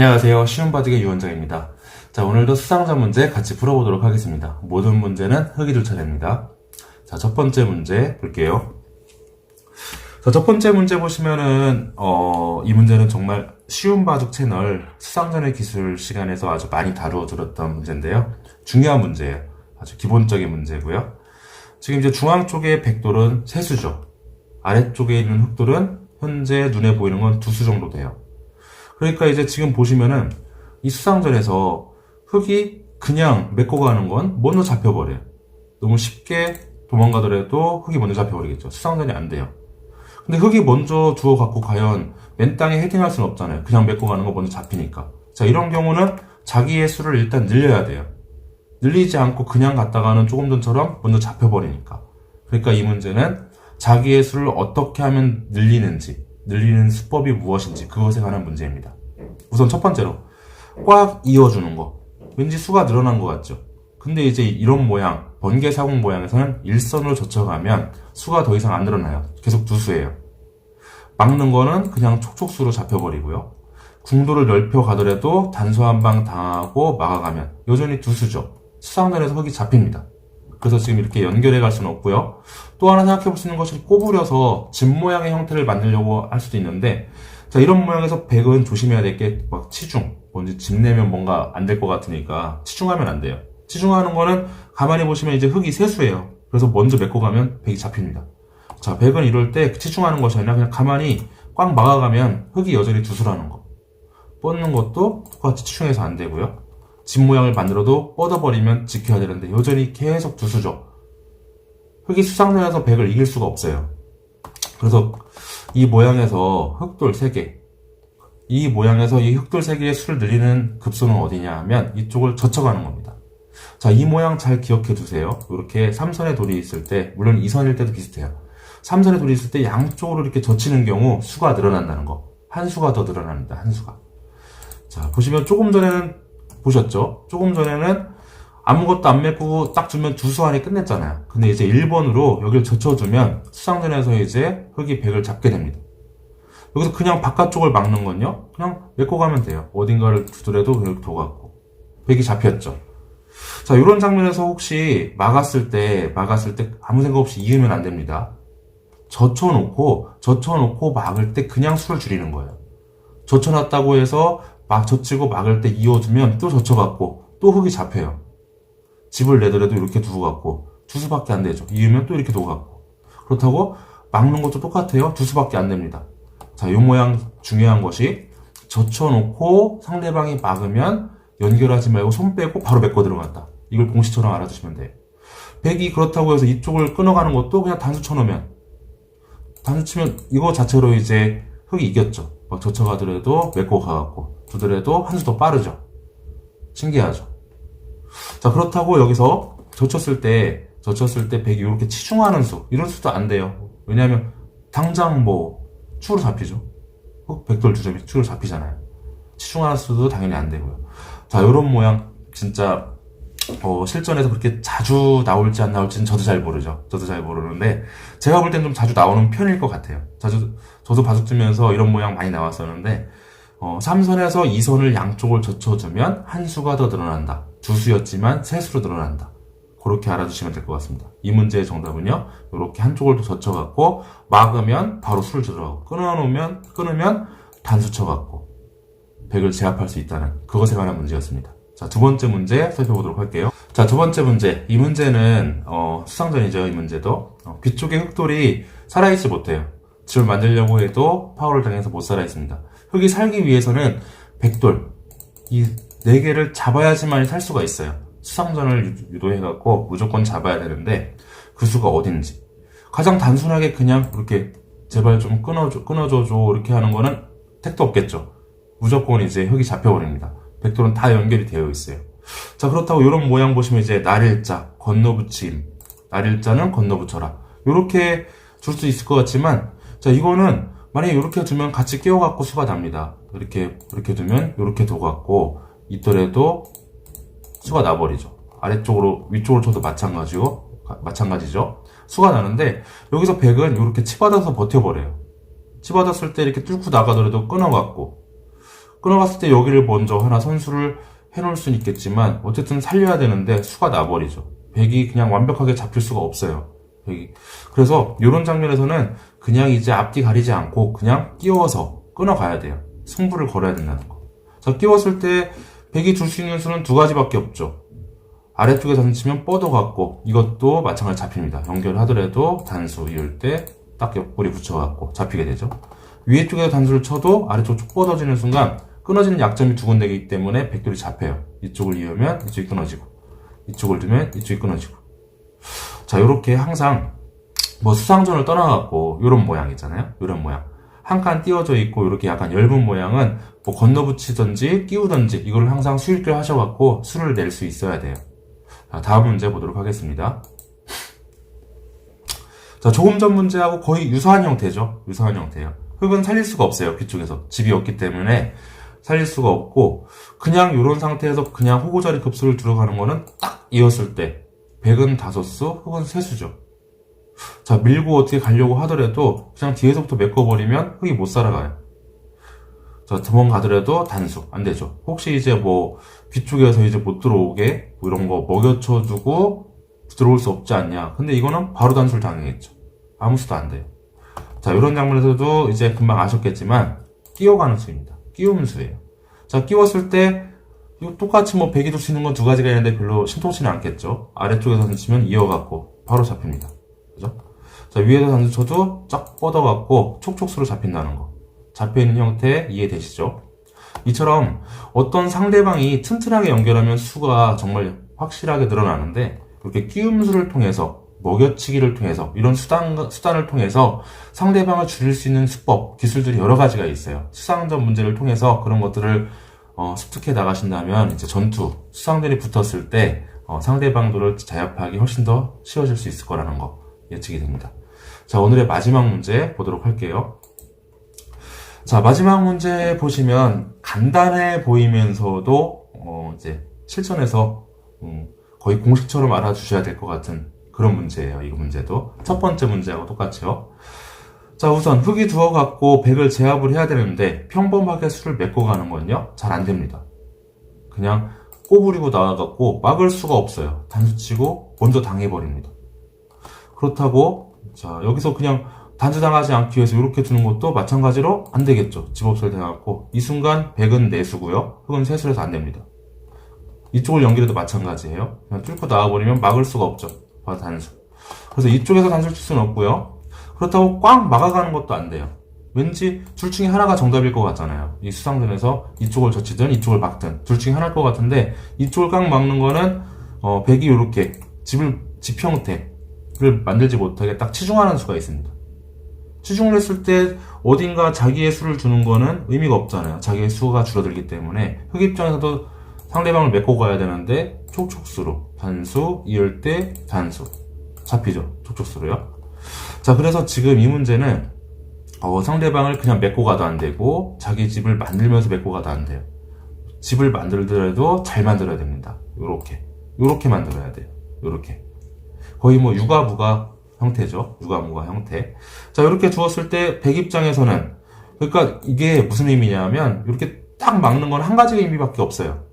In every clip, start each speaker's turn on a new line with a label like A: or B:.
A: 안녕하세요. 쉬운 바둑의 유원장입니다. 자, 오늘도 수상자 문제 같이 풀어보도록 하겠습니다. 모든 문제는 흙이 줄 차례입니다. 자, 첫 번째 문제 볼게요. 자, 첫 번째 문제 보시면은, 어, 이 문제는 정말 쉬운 바둑 채널 수상전의 기술 시간에서 아주 많이 다루어 들었던 문제인데요. 중요한 문제예요. 아주 기본적인 문제고요. 지금 이제 중앙 쪽에 백돌은 세수죠. 아래쪽에 있는 흑돌은 현재 눈에 보이는 건 두 수 정도 돼요. 그러니까 이제 지금 보시면은 이 수상전에서 흑이 그냥 메꿔 가는 건 먼저 잡혀버려요. 너무 쉽게 도망가더라도 흑이 먼저 잡혀버리겠죠. 수상전이 안 돼요. 근데 흑이 먼저 두어 갖고 과연 맨 땅에 헤딩할 수는 없잖아요. 그냥 메꿔 가는 거 먼저 잡히니까. 자, 이런 경우는 자기의 수를 일단 늘려야 돼요. 늘리지 않고 그냥 갔다가는 조금 전처럼 먼저 잡혀버리니까. 그러니까 이 문제는 자기의 수를 어떻게 하면 늘리는지, 늘리는 수법이 무엇인지 그것에 관한 문제입니다. 우선 첫 번째로 꽉 이어주는 거. 왠지 수가 늘어난 것 같죠? 근데 이제 이런 모양, 번개 사공 모양에서는 일선으로 젖혀가면 수가 더 이상 안 늘어나요. 계속 두 수예요. 막는 거는 그냥 촉촉수로 잡혀버리고요. 궁도를 넓혀 가더라도 단수 한 방 당하고 막아가면 여전히 두 수죠. 수상전에서 흙이 잡힙니다. 그래서 지금 이렇게 연결해 갈 수는 없고요. 또 하나 생각해 볼 수 있는 것이 꼬부려서 집 모양의 형태를 만들려고 할 수도 있는데 자 이런 모양에서 백은 조심해야 될 게 막 치중 뭔지 집 내면 뭔가 안 될 것 같으니까 치중하면 안 돼요. 치중하는 거는 가만히 보시면 이제 흙이 세수예요. 그래서 먼저 메꿔 가면 백이 잡힙니다. 자 백은 이럴 때 치중하는 것이 아니라 그냥 가만히 꽉 막아가면 흙이 여전히 두수라는 거. 뻗는 것도 똑같이 치중해서 안 되고요. 집 모양을 만들어도 뻗어버리면 지켜야 되는데 여전히 계속 두수죠. 흙이 수상전에서 백을 이길 수가 없어요. 그래서 이 모양에서 흑돌 3개, 이 모양에서 이 흑돌 3개의 수를 늘리는 급소는 어디냐 하면 이쪽을 젖혀가는 겁니다. 자, 이 모양 잘 기억해 두세요. 이렇게 3선의 돌이 있을 때, 물론 2선일 때도 비슷해요. 3선의 돌이 있을 때 양쪽으로 이렇게 젖히는 경우 수가 늘어난다는 거. 한 수가 더 늘어납니다. 한 수가. 자, 보시면 조금 전에는 보셨죠? 조금 전에는 아무것도 안 메꾸고 딱 주면 두수 안에 끝냈잖아요. 근데 이제 1번으로 여기를 젖혀주면 수상전에서 이제 흙이 100을 잡게 됩니다. 여기서 그냥 바깥쪽을 막는 건요? 그냥 메꿔 가면 돼요. 어딘가를 두더라도 이렇게 둬갖고. 100이 잡혔죠. 자, 이런 장면에서 혹시 막았을 때, 막았을 때 아무 생각 없이 이으면 안 됩니다. 젖혀놓고, 젖혀놓고 막을 때 그냥 수를 줄이는 거예요. 젖혀놨다고 해서 막 젖히고 막을 때 이어주면 또 젖혀갖고 또 흙이 잡혀요. 집을 내더라도 이렇게 두고 갖고 두 수밖에 안 되죠. 이으면 또 이렇게 두고 갖고 그렇다고 막는 것도 똑같아요. 두 수밖에 안 됩니다. 자, 이 모양 중요한 것이 젖혀놓고 상대방이 막으면 연결하지 말고 손 빼고 바로 메꿔 들어간다. 이걸 공식처럼 알아두시면 돼요. 백이 그렇다고 해서 이쪽을 끊어가는 것도 그냥 단수 쳐놓으면 단수 치면 이거 자체로 이제 흙이 이겼죠. 막 젖혀가더라도 메꿔 가갖고 두더라도 한 수 더 빠르죠. 신기하죠. 자 그렇다고 여기서 젖혔을 때 젖혔을 때 백이 이렇게 치중하는 수 이런 수도 안 돼요. 왜냐하면 당장 뭐 축으로 잡히죠. 흑 백돌 두 점이 축으로 잡히잖아요. 치중하는 수도 당연히 안 되고요. 자 이런 모양 진짜 어, 실전에서 그렇게 자주 나올지 안 나올지는 저도 잘 모르죠. 저도 잘 모르는데 제가 볼 땐 좀 자주 나오는 편일 것 같아요. 자주 저도 바둑 두면서 이런 모양 많이 나왔었는데 어, 3선에서 2선을 양쪽을 젖혀주면 한 수가 더 늘어난다. 두 수였지만 세 수로 늘어난다. 그렇게 알아두시면 될 것 같습니다. 이 문제의 정답은요. 이렇게 한쪽을 더 젖혀갖고 막으면 바로 수를 들어가고 끊어놓으면 끊으면 단수 쳐갖고 백을 제압할 수 있다는 그것에 관한 문제였습니다. 자, 두 번째 문제 살펴보도록 할게요. 자, 두 번째 문제. 이 문제는, 어, 수상전이죠, 이 문제도. 어, 뒤쪽에 흑돌이 살아있지 못해요. 집을 만들려고 해도 파워를 당해서 못 살아있습니다. 흑이 살기 위해서는 백돌, 이 네 개를 잡아야지만 살 수가 있어요. 수상전을 유- 유도해갖고 무조건 잡아야 되는데, 그 수가 어딘지. 가장 단순하게 그냥 이렇게 제발 좀 끊어줘, 끊어줘줘, 이렇게 하는 거는 택도 없겠죠. 무조건 이제 흙이 잡혀버립니다. 백돌은 다 연결이 되어 있어요. 자, 그렇다고 이런 모양 보시면 이제 날일자, 건너붙임, 날일자는 건너붙여라. 이렇게 줄 수 있을 것 같지만, 자, 이거는 만약에 이렇게 두면 같이 끼워갖고 수가 납니다. 이렇게, 이렇게 두면 이렇게 둬갖고 있더라도 수가 나버리죠. 아래쪽으로, 위쪽으로 쳐도 마찬가지고, 가- 마찬가지죠. 수가 나는데, 여기서 백은 이렇게 치받아서 버텨버려요. 치받았을 때 이렇게 뚫고 나가더라도 끊어갖고, 끊어갔을 때 여기를 먼저 하나 선수를 해놓을 수는 있겠지만 어쨌든 살려야 되는데 수가 나버리죠. 백이 그냥 완벽하게 잡힐 수가 없어요. 백이. 그래서 이런 장면에서는 그냥 이제 앞뒤 가리지 않고 그냥 끼워서 끊어가야 돼요. 승부를 걸어야 된다는 거. 자, 끼웠을 때 백이 줄 수 있는 수는 두 가지밖에 없죠. 아래쪽에 던지면 뻗어 갖고 이것도 마찬가지 잡힙니다. 연결하더라도 단수 이을 때 딱 옆구리 붙여갖고 잡히게 되죠. 위에 쪽에서 단수를 쳐도 아래쪽 쭉 뻗어지는 순간 끊어지는 약점이 두 군데이기 때문에 백돌이 잡혀요. 이쪽을 이으면 이쪽이 끊어지고 이쪽을 두면 이쪽이 끊어지고 자 요렇게 항상 뭐 수상전을 떠나갖고 요런 모양이잖아요. 요런 모양 한 칸 띄워져 있고 이렇게 약간 엷은 모양은 뭐 건너붙이든지 끼우든지 이걸 항상 수익을 하셔갖고 수를 낼 수 있어야 돼요. 자, 다음 문제 보도록 하겠습니다. 자, 조금 전 문제하고 거의 유사한 형태죠. 유사한 형태예요. 흙은 살릴 수가 없어요. 뒤쪽에서. 집이 없기 때문에 살릴 수가 없고 그냥 이런 상태에서 그냥 호구자리 급수를 들어가는 거는 딱 이었을 때 백은 다섯 수, 흙은 세 수죠. 자, 밀고 어떻게 가려고 하더라도 그냥 뒤에서부터 메꿔버리면 흙이 못 살아가요. 자, 도망가더라도 단수. 안 되죠. 혹시 이제 뭐, 뒤쪽에서 이제 못 들어오게, 뭐 이런 거 먹여쳐주고 들어올 수 없지 않냐. 근데 이거는 바로 단수를 당했겠죠. 아무 수도 안 돼요. 자, 이런 장면에서도 이제 금방 아셨겠지만, 끼워가는 수입니다. 끼우는 수예요. 자, 끼웠을 때, 이거 똑같이 뭐, 둘수 있는 건 두 가지가 있는데 별로 신통치는 않겠죠. 아래쪽에서 던지면 이어갖고, 바로 잡힙니다. 자, 위에서 단수 쳐도 쫙 뻗어갖고, 촉촉수로 잡힌다는 거. 잡혀있는 형태 이해되시죠? 이처럼 어떤 상대방이 튼튼하게 연결하면 수가 정말 확실하게 늘어나는데 이렇게 끼움수를 통해서 먹여치기를 통해서 이런 수단, 수단을 통해서 상대방을 줄일 수 있는 수법, 기술들이 여러 가지가 있어요. 수상전 문제를 통해서 그런 것들을 어, 습득해 나가신다면 이제 전투, 수상들이 붙었을 때 어, 상대방들을 제압하기 훨씬 더 쉬워질 수 있을 거라는 거 예측이 됩니다. 자, 오늘의 마지막 문제 보도록 할게요. 자, 마지막 문제 보시면 간단해 보이면서도 어, 이제 실전에서 음, 거의 공식처럼 알아주셔야 될 것 같은 그런 문제예요. 이 문제도 첫 번째 문제하고 똑같죠. 자, 우선 흙이 두어 갖고 백을 제압을 해야 되는데 평범하게 수를 메꿔 가는 건요 잘 안 됩니다. 그냥 꼬부리고 나와 갖고 막을 수가 없어요. 단수치고 먼저 당해 버립니다. 그렇다고 자 여기서 그냥 단수당하지 않기 위해서 이렇게 두는 것도 마찬가지로 안 되겠죠. 집업설 돼갖고 이 순간 100은 내수고요. 흙은 세수해서 안 됩니다. 이쪽을 연결해도 마찬가지예요. 그냥 뚫고 나와버리면 막을 수가 없죠. 바로 단수. 그래서 이쪽에서 단수를 칠 수는 없고요. 그렇다고 꽉 막아가는 것도 안 돼요. 왠지 둘 중에 하나가 정답일 것 같잖아요. 이 수상전에서 이쪽을 젖히든 이쪽을 막든 둘 중에 하나일 것 같은데 이쪽을 꽉 막는 거는 어, 백이 이렇게 집을 집 형태 를 만들지 못하게 딱 치중하는 수가 있습니다. 치중을 했을 때 어딘가 자기의 수를 주는 거는 의미가 없잖아요. 자기의 수가 줄어들기 때문에 흑 입장에서도 상대방을 메고 가야 되는데 촉촉수로 단수 이을 때 단수 잡히죠. 촉촉수로요. 자 그래서 지금 이 문제는 어, 상대방을 그냥 메고 가도 안 되고 자기 집을 만들면서 메고 가도 안 돼요. 집을 만들더라도 잘 만들어야 됩니다. 요렇게 요렇게 만들어야 돼요. 요렇게 거의 뭐 육아부가 형태죠. 유가무가 형태. 자, 이렇게 두었을 때, 백 입장에서는, 그러니까 이게 무슨 의미냐면, 이렇게 딱 막는 건 한 가지 의미밖에 없어요.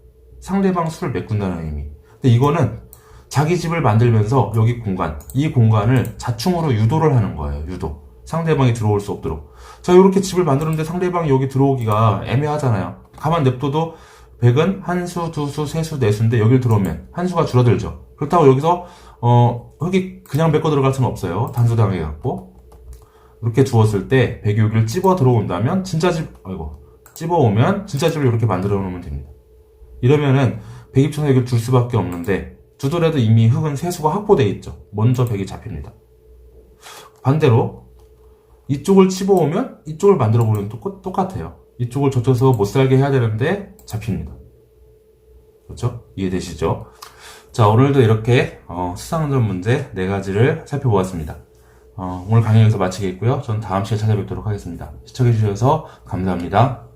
A: 상대방 수를 메꾼다는 의미. 근데 이거는 자기 집을 만들면서 여기 공간, 이 공간을 자충으로 유도를 하는 거예요. 유도. 상대방이 들어올 수 없도록. 자, 이렇게 집을 만들었는데 상대방이 여기 들어오기가 애매하잖아요. 가만 냅둬도 백은 한 수, 두 수, 세 수, 네 수인데 여길 들어오면 한 수가 줄어들죠. 그렇다고 여기서 어, 흙이 그냥 메꿔 들어갈 수는 없어요. 단수당해 갖고. 이렇게 두었을 때, 백이 여기를 찝어 들어온다면, 진짜 집, 아이고, 찝어 오면, 진짜 집을 이렇게 만들어 놓으면 됩니다. 이러면은, 백 입장에서 여기를 둘 수밖에 없는데, 두더라도 이미 흙은 세수가 확보되어 있죠. 먼저 백이 잡힙니다. 반대로, 이쪽을 찝어 오면, 이쪽을 만들어 보면 또 똑같아요. 이쪽을 젖혀서 못 살게 해야 되는데, 잡힙니다. 그렇죠? 이해되시죠? 자, 오늘도 이렇게 어, 수상전 문제 네 가지를 살펴보았습니다. 어, 오늘 강의 여기서 마치겠고요. 전 다음 시간에 찾아뵙도록 하겠습니다. 시청해주셔서 감사합니다.